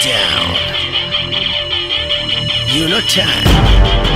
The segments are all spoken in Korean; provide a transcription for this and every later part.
down. Unit time.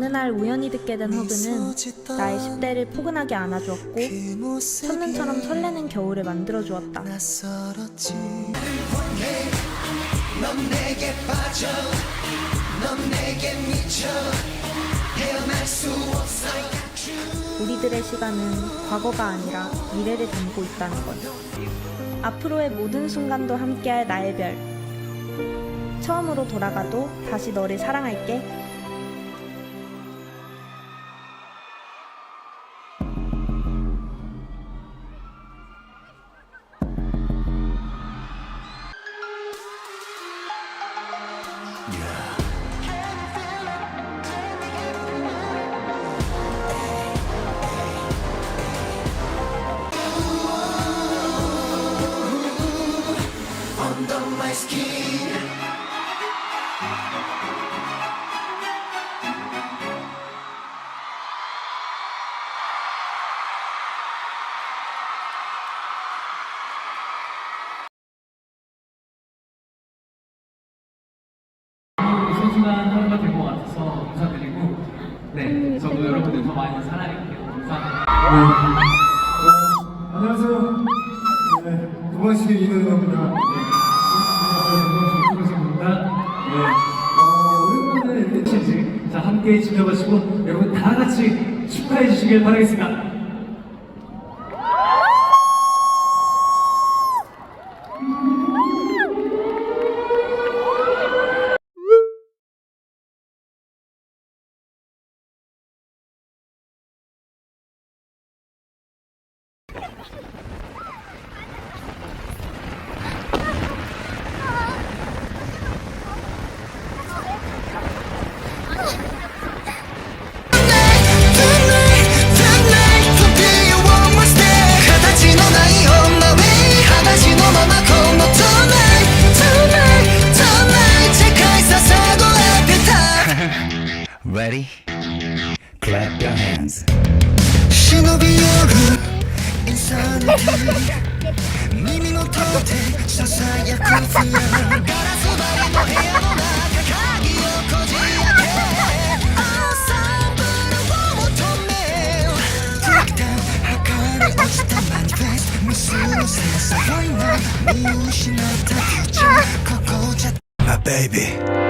어느 날 우연히 듣게 된 허그는 나의 10대를 포근하게 안아주었고 첫눈처럼 설레는 겨울을 만들어주었다. 우리들의 시간은 과거가 아니라 미래를 담고 있다는 것. 앞으로의 모든 순간도 함께할 나의 별. 처음으로 돌아가도 다시 너를 사랑할게. 소중한 하루가 될 것 같아서 감사드리고 네 저도 여러분들 더 많이 사랑할게요. 감사합니다. 안녕하세요. 네, 두 번씩 이은호입니다. 함께 지켜보시고 여러분 다 같이 축하해 주시길 바라겠습니다. 忍び寄るインサニティ耳元でささやく不安ガラス張りの部屋の中鍵をこじ開けアンサンブルを求め一旦墓に落ちたマニフェストミスのセンス悪いな見失ったフューチャーここじゃ My baby.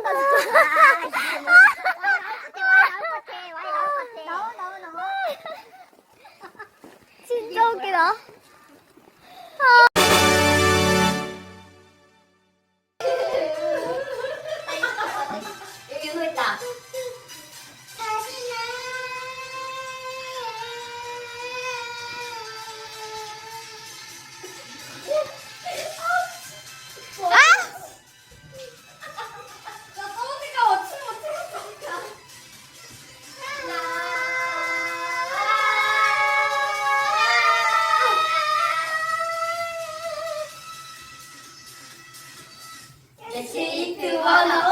거. 요윤